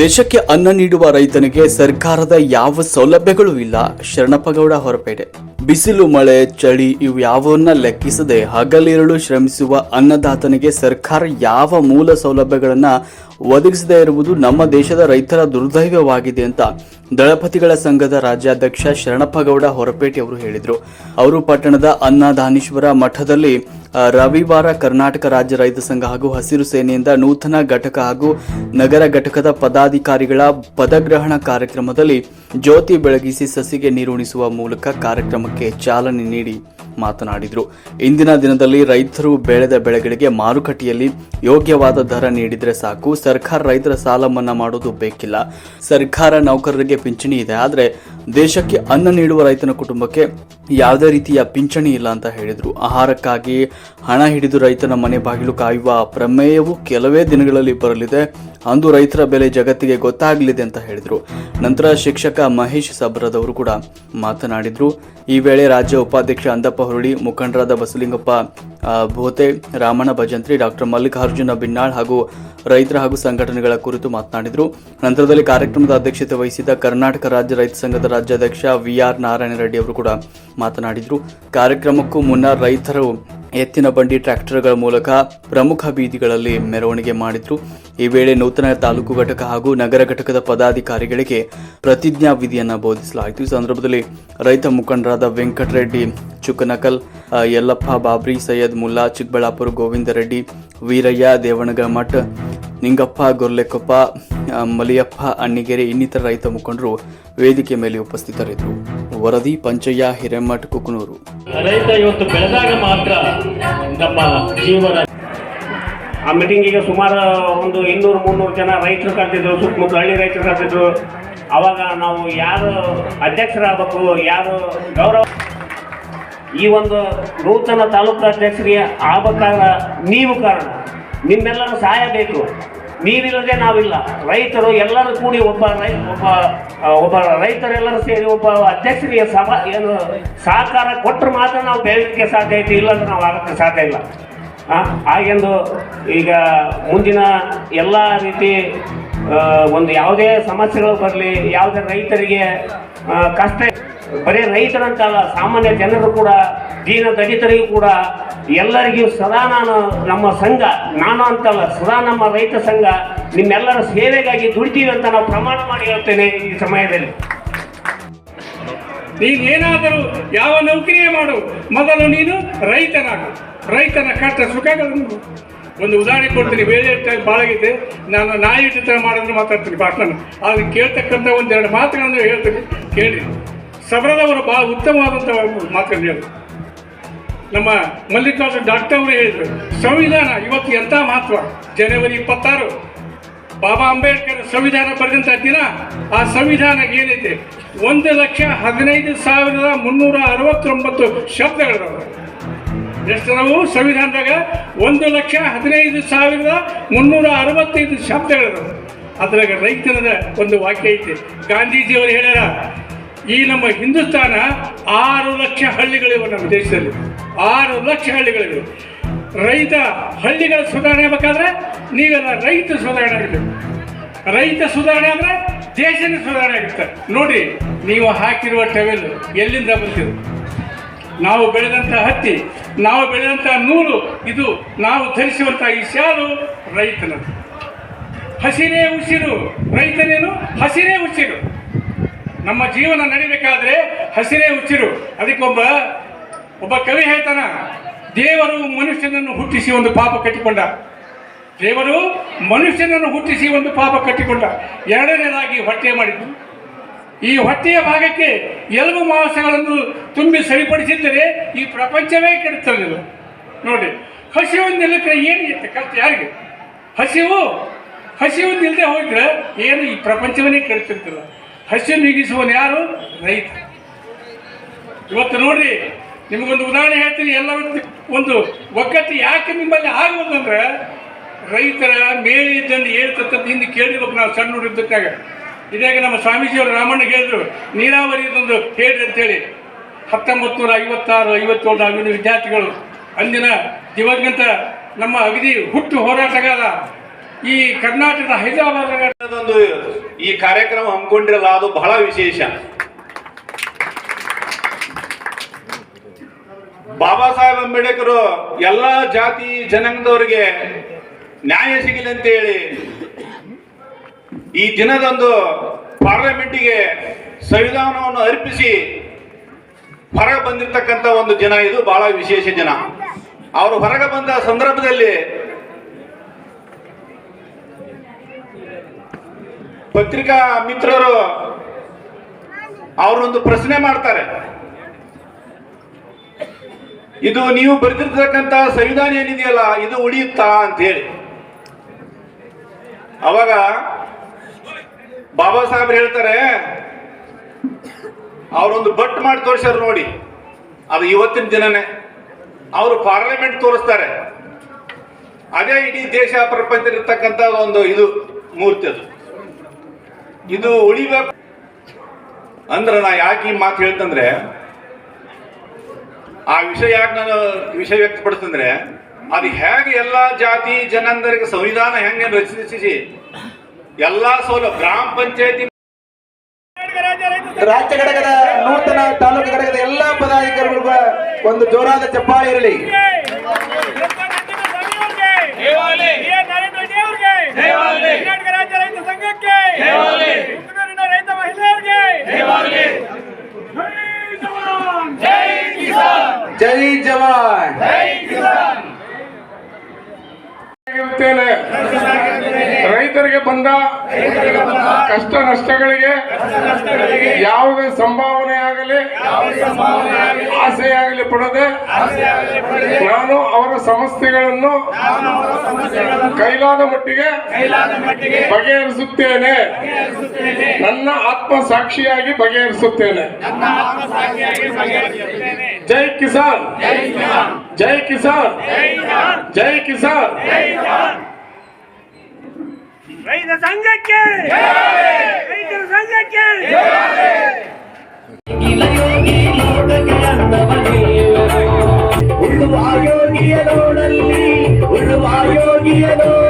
ದೇಶಕ್ಕೆ ಅನ್ನ ನೀಡುವ ರೈತನಿಗೆ ಸರ್ಕಾರದ ಯಾವ ಸೌಲಭ್ಯಗಳು ಇಲ್ಲ. ಶರಣಪ್ಪಗೌಡ ಹೊರಪೇಟೆ. ಬಿಸಿಲು, ಮಳೆ, ಚಳಿ ಇವು ಯಾವನ್ನ ಲೆಕ್ಕಿಸದೆ ಹಗಲಿರುಳು ಶ್ರಮಿಸುವ ಅನ್ನದಾತನಿಗೆ ಸರ್ಕಾರ ಯಾವ ಮೂಲ ಸೌಲಭ್ಯಗಳನ್ನ ಒದಗಿಸದೇ ಇರುವುದು ನಮ್ಮ ದೇಶದ ರೈತರ ದುರ್ದೈವವಾಗಿದೆ ಅಂತ ದಳಪತಿಗಳ ಸಂಘದ ರಾಜ್ಯಾಧ್ಯಕ್ಷ ಶರಣಪ್ಪಗೌಡ ಹೊರಪೇಟೆ ಅವರು ಹೇಳಿದರು. ಅವರು ಪಟ್ಟಣದ ಅನ್ನದಾನೀಶ್ವರ ಮಠದಲ್ಲಿ ರವಿವಾರ ಕರ್ನಾಟಕ ರಾಜ್ಯ ರೈತ ಸಂಘ ಹಾಗೂ ಹಸಿರು ಸೇನೆಯಿಂದ ನೂತನ ಘಟಕ ಹಾಗೂ ನಗರ ಘಟಕದ ಪದಾಧಿಕಾರಿಗಳ ಪದಗ್ರಹಣ ಕಾರ್ಯಕ್ರಮದಲ್ಲಿ ಜ್ಯೋತಿ ಬೆಳಗಿಸಿ ಸಸಿಗೆ ನೀರುಣಿಸುವ ಮೂಲಕ ಕಾರ್ಯಕ್ರಮಕ್ಕೆ ಚಾಲನೆ ನೀಡಿ ಮಾತನಾಡಿದರು. ಇಂದಿನ ದಿನದಲ್ಲಿ ರೈತರು ಬೆಳೆದ ಬೆಳೆಗಳಿಗೆ ಮಾರುಕಟ್ಟೆಯಲ್ಲಿ ಯೋಗ್ಯವಾದ ದರ ನೀಡಿದರೆ ಸಾಕು. ಸರ್ಕಾರ ರೈತರ ಸಾಲ ಮನ್ನಾ ಮಾಡೋದು ಬೇಕಿಲ್ಲ. ಸರ್ಕಾರ ನೌಕರರಿಗೆ ಪಿಂಚಣಿ ಇದೆ. ಆದರೆ ದೇಶಕ್ಕೆ ಅನ್ನ ನೀಡುವ ರೈತನ ಕುಟುಂಬಕ್ಕೆ ಯಾವುದೇ ರೀತಿಯ ಪಿಂಚಣಿ ಇಲ್ಲ ಅಂತ ಹೇಳಿದರು. ಆಹಾರಕ್ಕಾಗಿ ಹಣ ಹಿಡಿದು ರೈತನ ಮನೆ ಬಾಗಿಲು ಕಾಯುವ ಪ್ರಮೇಯವು ಕೆಲವೇ ದಿನಗಳಲ್ಲಿ ಬರಲಿದೆ. ಅಂದು ರೈತರ ಬೆಲೆ ಜಗತ್ತಿಗೆ ಗೊತ್ತಾಗಲಿದೆ ಅಂತ ಹೇಳಿದರು. ನಂತರ ಶಿಕ್ಷಕ ಮಹೇಶ್ ಸಬ್ರದವರು ಕೂಡ ಮಾತನಾಡಿದರು. ಈ ವೇಳೆ ರಾಜ್ಯ ಉಪಾಧ್ಯಕ್ಷ ಅಂದಪ್ಪ ಹುರುಳಿ, ಮುಖಂಡರಾದ ಬಸಲಿಂಗಪ್ಪ ಬೋತೆ ರಾಮಣ್ಣ ಭಜಂತ್ರಿ ಡಾಕ್ಟರ್ ಮಲ್ಲಿಕಾರ್ಜುನ ಬಿನ್ನಾಳ್ ಹಾಗೂ ರೈತರ ಹಾಗೂ ಸಂಘಟನೆಗಳ ಕುರಿತು ಮಾತನಾಡಿದರು. ನಂತರದಲ್ಲಿ ಕಾರ್ಯಕ್ರಮದ ಅಧ್ಯಕ್ಷತೆ ವಹಿಸಿದ ಕರ್ನಾಟಕ ರಾಜ್ಯ ರೈತ ಸಂಘದ ರಾಜ್ಯಾಧ್ಯಕ್ಷ ವಿ ಆರ್ ನಾರಾಯಣ ರೆಡ್ಡಿ ಅವರು ಕೂಡ ಮಾತನಾಡಿದರು. ಕಾರ್ಯಕ್ರಮಕ್ಕೂ ಮುನ್ನ ರೈತರು ಎತ್ತಿನ ಬಂಡಿ ಟ್ರ್ಯಾಕ್ಟರ್ಗಳ ಮೂಲಕ ಪ್ರಮುಖ ಬೀದಿಗಳಲ್ಲಿ ಮೆರವಣಿಗೆ ಮಾಡಿದ್ರು. ಈ ವೇಳೆ ನೂತನ ತಾಲೂಕು ಘಟಕ ಹಾಗೂ ನಗರ ಘಟಕದ ಪದಾಧಿಕಾರಿಗಳಿಗೆ ಪ್ರತಿಜ್ಞಾ ವಿಧಿಯನ್ನ ಬೋಧಿಸಲಾಯಿತು. ಈ ಸಂದರ್ಭದಲ್ಲಿ ರೈತ ಮುಖಂಡರಾದ ವೆಂಕಟರೆಡ್ಡಿ ಚುಕ್ಕನಕಲ್ ಯಲ್ಲಪ್ಪ ಬಾಬ್ರಿ, ಸೈಯದ್ ಮುಲ್ಲಾ ಚಿಕ್ಕಬಳ್ಳಾಪುರ ಗೋವಿಂದ ರೆಡ್ಡಿ, ವೀರಯ್ಯ ದೇವಣಗ ಮಠ, ನಿಂಗಪ್ಪ ಗೊರ್ಲೆಕೊಪ್ಪ ಮಲಿಯಪ್ಪ ಅಣ್ಣಿಗೆರೆ ಇನ್ನಿತರ ರೈತ ಮುಖಂಡರು ವೇದಿಕೆ ಮೇಲೆ ಉಪಸ್ಥಿತರಿದ್ದರು. ವರದಿ, ಪಂಚಯ್ಯ, ಹಿರೇಮಠ, ಕುಕನೂರು. ರೈತ ಇವತ್ತು ಬೆಳೆದಾಗ ಮಾತ್ರ ನಮ್ಮ ಜೀವನ ಆ ಮೀಟಿಂಗಿಗೆ ಸುಮಾರು ಒಂದು ಇನ್ನೂರು, ಮುನ್ನೂರು ಜನ ರೈತರು ಕರೆದಿದ್ರು ಸುತ್ತಮುತ್ತ ಹಳ್ಳಿ ರೈತರು ಕರೆದಿದ್ರು. ಅವಾಗ ನಾವು ಯಾರು ಅಧ್ಯಕ್ಷರಾಗಬೇಕು, ಯಾರು ಗೌರವ ಈ ಒಂದು ನೂತನ ತಾಲೂಕು ಅಧ್ಯಕ್ಷರಿಗೆ ಆಗ್ಬೇಕಾದ್ರೆ ನೀವು ಕಾರಣ. ನಿಮ್ಮೆಲ್ಲರ ಸಹಾಯ ಬೇಕು ನೀವಿಲ್ಲದೆ ನಾವಿಲ್ಲ. ರೈತರು ಎಲ್ಲರೂ ಕೂಡಿ ಒಬ್ಬ ರೈ, ಒಬ್ಬ ಒಬ್ಬ ರೈತರೆಲ್ಲರೂ ಸೇರಿ ಒಬ್ಬ ಅಧ್ಯಕ್ಷರಿಗೆ ಸಭಾ, ಏನು, ಸಹಕಾರ ಕೊಟ್ಟರೆ ಮಾತ್ರ ನಾವು ಬೆಳಲಿಕ್ಕೆ ಸಾಧ್ಯ ಐತಿ, ಇಲ್ಲಾಂದ್ರೆ ನಾವು ಆಗೋಕ್ಕೆ ಸಾಧ್ಯ ಇಲ್ಲ. ಹಾಗೆಂದು ಈಗ ಮುಂದಿನ ಎಲ್ಲ ರೀತಿ ಒಂದು ಯಾವುದೇ ಸಮಸ್ಯೆಗಳು ಬರಲಿ, ಯಾವುದೇ ರೈತರಿಗೆ ಕಷ್ಟ ಬರೀ ರೈತರಂತಲ್ಲ ಸಾಮಾನ್ಯ ಜನರು ಕೂಡ, ದೀನ ದಲಿತರಿಗೂ ಕೂಡ, ಎಲ್ಲರಿಗೂ ಸದಾ ನಾನು ನಮ್ಮ ಸಂಘ, ನಾನು ಅಂತಲ್ಲ ಸದಾ ನಮ್ಮ ರೈತ ಸಂಘ, ನಿಮ್ಮೆಲ್ಲರ ಸೇವೆಗಾಗಿ ದುಡಿತೀವಿ ಅಂತ ನಾವು ಪ್ರಮಾಣ ಮಾಡಿ ಹೇಳ್ತೇನೆ ಈ ಸಮಯದಲ್ಲಿ. ನೀನೇನಾದರೂ ಯಾವ ನೌಕರಿಯೇ ಮಾಡು, ಮೊದಲು ನೀನು ರೈತನಾಗು. ರೈತನ ಕಷ್ಟ ಸುಖಗಳನ್ನು ಒಂದು ಉದಾಹರಣೆ ಕೊಡ್ತೀನಿ ಬೇರೆ ಬಾಳಗಿದ್ದೆ ನಾನು ನಾಯಿ ಚಿತ್ರ ಮಾಡಿದ್ರೆ ಮಾತಾಡ್ತೀನಿ ಭಾಷಣ ಅದನ್ನು ಕೇಳ್ತಕ್ಕಂಥ ಒಂದೆರಡು ಮಾತುಗಳನ್ನು ಹೇಳ್ತೀನಿ, ಕೇಳಿ. ಸಬರದವರು ಬಹಳ ಉತ್ತಮವಾದಂಥ ಮಾತನ್ನು ನಮ್ಮ ಮಲ್ಲಿಕಾರ್ಜುನ್ ಡಾಕ್ಟರ್ ಅವರು ಹೇಳಿದರು, ಸಂವಿಧಾನ ಇವತ್ತು ಎಂಥ ಮಹತ್ವ? ಜನವರಿ ಇಪ್ಪತ್ತಾರು, ಬಾಬಾ ಅಂಬೇಡ್ಕರ್ ಸಂವಿಧಾನ ಬರೆದಂಥ ದಿನ, ಆ ಸಂವಿಧಾನ ಏನಿದೆ? ಒಂದು ಲಕ್ಷ ಹದಿನೈದು ಸಾವಿರದ ಮುನ್ನೂರ ಅರವತ್ತೊಂಬತ್ತು ಶಬ್ದಗಳಿದಾವೆ ಎಷ್ಟು ನಾವು ಸಂವಿಧಾನದಾಗ ಒಂದು ಲಕ್ಷ ಹದಿನೈದು ಸಾವಿರದ ಮುನ್ನೂರ ಅರವತ್ತೈದು ಶಬ್ದಗಳಿದಾವೆ ಅದ್ರಾಗ ರೈತನದ ಒಂದು ವಾಕ್ಯ ಐತೆ. ಗಾಂಧೀಜಿಯವರು ಹೇಳ್ಯಾರ ಈ ನಮ್ಮ ಹಿಂದೂಸ್ತಾನ ಆರು ಲಕ್ಷ ಹಳ್ಳಿಗಳಿವೆ ನಮ್ಮ ದೇಶದಲ್ಲಿ. ಆರು ಲಕ್ಷ ಹಳ್ಳಿಗಳಿವೆ. ರೈತ ಹಳ್ಳಿಗಳ ಸುಧಾರಣೆ ಆಗಬೇಕಾದ್ರೆ ನೀವೆಲ್ಲ ರೈತ ಸುಧಾರಣೆ ಆಗಬೇಕು. ರೈತ ಸುಧಾರಣೆ ಆದರೆ ದೇಶನೇ ಸುಧಾರಣೆ ಆಗುತ್ತೆ. ನೋಡಿ, ನೀವು ಹಾಕಿರುವ ಟವೆಲ್ ಎಲ್ಲಿಂದ ಬಂದಿದೆ? ನಾವು ಬೆಳೆದಂಥ ಹತ್ತಿ, ನಾವು ಬೆಳೆದಂಥ ನೂಲು, ಇದು ನಾವು ಧರಿಸುವಂಥ ಈ ಶಾಲು ರೈತನದು ಹಸಿರೇ ಉಸಿರು, ರೈತನೇನು? ಹಸಿರೇ ಉಸಿರು. ನಮ್ಮ ಜೀವನ ನಡಿಬೇಕಾದ್ರೆ ಹಸಿರೇ ಉಚ್ಚಿರು ಅದಕ್ಕೊಬ್ಬ, ಒಬ್ಬ ಕವಿ ಹೇಳ್ತಾನ, ದೇವರು ಮನುಷ್ಯನನ್ನು ಹುಟ್ಟಿಸಿ ಒಂದು ಪಾಪ ಕಟ್ಟಿಕೊಂಡ. ದೇವರು ಮನುಷ್ಯನನ್ನು ಹುಟ್ಟಿಸಿ ಒಂದು ಪಾಪ ಕಟ್ಟಿಕೊಂಡ. ಎರಡನೇದಾಗಿ ಹೊಟ್ಟೆ ಮಾಡಿದ್ದು. ಈ ಹೊಟ್ಟೆಯ ಭಾಗಕ್ಕೆ ಎಲುಬು ಮಾಂಸಗಳನ್ನು ತುಂಬಿ ಸರಿಪಡಿಸಿದ್ದರೆ ಈ ಪ್ರಪಂಚವೇ ಕೆಡುತ್ತಿರಲಿಲ್ಲ ನೋಡಿ, ಹಸಿವು ನಿಲ್ಲಕ್ಕೆ ಏನು ಇತ್ತು ಕಷ್ಟ ಯಾರಿಗೆ? ಹಸಿವು ಹಸಿವು ನಿಲ್ಲದೆ ಹೋಗಿದ್ರೆ ಏನು ಈ ಪ್ರಪಂಚವನ್ನೇ ಕೆಡುತ್ತಿರ್ತಿಲ್ಲ ಹಸಿವು ನೀಗಿಸುವನು ಯಾರು? ರೈತ. ಇವತ್ತು ನೋಡ್ರಿ, ನಿಮಗೊಂದು ಉದಾಹರಣೆ ಹೇಳ್ತೀನಿ. ಎಲ್ಲ ಒಂದು ಒಗ್ಗಟ್ಟು ಯಾಕೆ ನಿಮ್ಮಲ್ಲಿ ಆಗುವುದು ಅಂದ್ರೆ, ರೈತರ ಮೇಲೆ ಇದ್ದಂದು ಹೇಳ್ತಕ್ಕಂಥ ಹಿಂದೆ ಕೇಳಿರ್ಬೇಕು ನಾವು ಸಣ್ಣ ಹುಡುಗಿದ್ದಾಗ ಇದಾಗ ನಮ್ಮ ಸ್ವಾಮೀಜಿಯವರು ರಾಮಣ್ಣ ಹೇಳಿದ್ರು, ನೀರಾವರಿ ಇದೊಂದು ಹೇಳ್ರಿ ಅಂತೇಳಿ ಹತ್ತೊಂಬತ್ತು ನೂರ ಐವತ್ತಾರು ಐವತ್ತೇಳು ಆಗಿನ ವಿದ್ಯಾರ್ಥಿಗಳು ಅಂದಿನ ದಿವಂಗತ ನಮ್ಮ ಅಗದಿ ಹುಟ್ಟು ಹೋರಾಟಗಾರ ಈ ಕರ್ನಾಟಕದ ಹೈದರಾಬಾದ್ ಈ ಕಾರ್ಯಕ್ರಮ ಹಮ್ಮಿಕೊಂಡಿರಲ್ಲ, ಅದು ಬಹಳ ವಿಶೇಷ. ಬಾಬಾ ಸಾಹೇಬ್ ಅಂಬೇಡ್ಕರ್ ಎಲ್ಲ ಜಾತಿ ಜನಾಂಗದವರಿಗೆ ನ್ಯಾಯ ಸಿಗಲಿ ಅಂತ ಹೇಳಿ ಈ ದಿನದಂದು ಪಾರ್ಲಿಮೆಂಟಿಗೆ ಸಂವಿಧಾನವನ್ನು ಅರ್ಪಿಸಿ ಹೊರಗೆ ಬಂದಿರತಕ್ಕಂತ ಒಂದು ದಿನ ಇದು, ಬಹಳ ವಿಶೇಷ ದಿನ. ಅವರು ಹೊರಗೆ ಬಂದ ಸಂದರ್ಭದಲ್ಲಿ ಪತ್ರಿಕಾ ಮಿತ್ರರು ಅವರೊಂದು ಪ್ರಶ್ನೆ ಮಾಡ್ತಾರೆ. ಇದು ನೀವು ಬರೆದಿರ್ತಕ್ಕಂಥ ಸಂವಿಧಾನ ಏನಿದೆಯಲ್ಲ, ಇದು ಉಳಿಯುತ್ತಾ ಅಂತ ಹೇಳಿ ಅವಾಗ ಬಾಬಾ ಸಾಹೇಬ್ರು ಹೇಳ್ತಾರೆ, ಅವರೊಂದು ಬಟ್ ಮಾಡಿ ತೋರಿಸ್ಯಾರ ನೋಡಿ, ಅದು ಇವತ್ತಿನ ದಿನನೇ. ಅವರು ಪಾರ್ಲಿಮೆಂಟ್ ತೋರಿಸ್ತಾರೆ. ಅದೇ ಇಡೀ ದೇಶ ಪ್ರಪಂಚದಲ್ಲಿರ್ತಕ್ಕಂಥ ಒಂದು ಇದು ಮೂರ್ತಿ ಅದು. ಇದು ಉಳಿಬೇಕು ಅಂದ್ರೆ ನಾ ಯಾಕೆ ಈ ಮಾತು ಹೇಳ್ತಂದ್ರೆ ಆ ವಿಷಯ ಯಾಕೆ ನಾನು ವಿಷಯ ವ್ಯಕ್ತಪಡಿಸ್ತಂದ್ರೆ ಅದು ಹೇಗೆ ಎಲ್ಲಾ ಜಾತಿ ಜನಾಂಗರಿಗೆ ಸಂವಿಧಾನ ಹೆಂಗೆ ರಚಿಸಿ ಎಲ್ಲಾ ಸೌಲಭ್ಯ ಗ್ರಾಮ ಪಂಚಾಯತಿ ರಾಜ್ಯ ಘಟಕದ ನೂತನ ತಾಲೂಕು ಘಟಕದ ಎಲ್ಲಾ ಪದಾಧಿಕಾರಿಗಳಿಗೂ ಒಂದು ಜೋರಾದ ಚಪ್ಪಾಳೆ ಇರಲಿ. ಕರ್ನಾಟಕ ರಾಜ್ಯ ರೈತ ಸಂಘಕ್ಕೆ ತುಮಕೂರಿನ ರೈತ ಮಹಿಳೆಯರಿಗೆ ಜೈ ಜವಾನ್ ಆಗಿರುತ್ತೇನೆ ರೈತರಿಗೆ ಬಂದ ಕಷ್ಟ ನಷ್ಟಗಳಿಗೆ ಯಾವುದೇ ಸಂಭಾವನೆ ಆಗಲಿ, ಆಸೆಯಾಗಲಿ ಪಡದೆ ನಾನು ಅವರ ಸಮಸ್ಯೆಗಳನ್ನು ಕೈಲಾದ ಮಟ್ಟಿಗೆ ಬಗೆಹರಿಸುತ್ತೇನೆ. ನನ್ನ ಆತ್ಮ ಸಾಕ್ಷಿಯಾಗಿ ಬಗೆಹರಿಸುತ್ತೇನೆ. ಜೈ ಕಿಸಾನ್. ಜೈ ಕಿಸಾನ್. ಜೈ ಕಿಸಾನ್. ರೈತ ಸಂಘಕ್ಕೆ ರೈತರ ಸಂಘಕ್ಕೆ ಉಳ್ಳುವ ಯೋಗಿಯ ನೋಡಲ್ಲಿ ಉಳ್ಳುವ ಯೋಗಿಯ ನೋಡ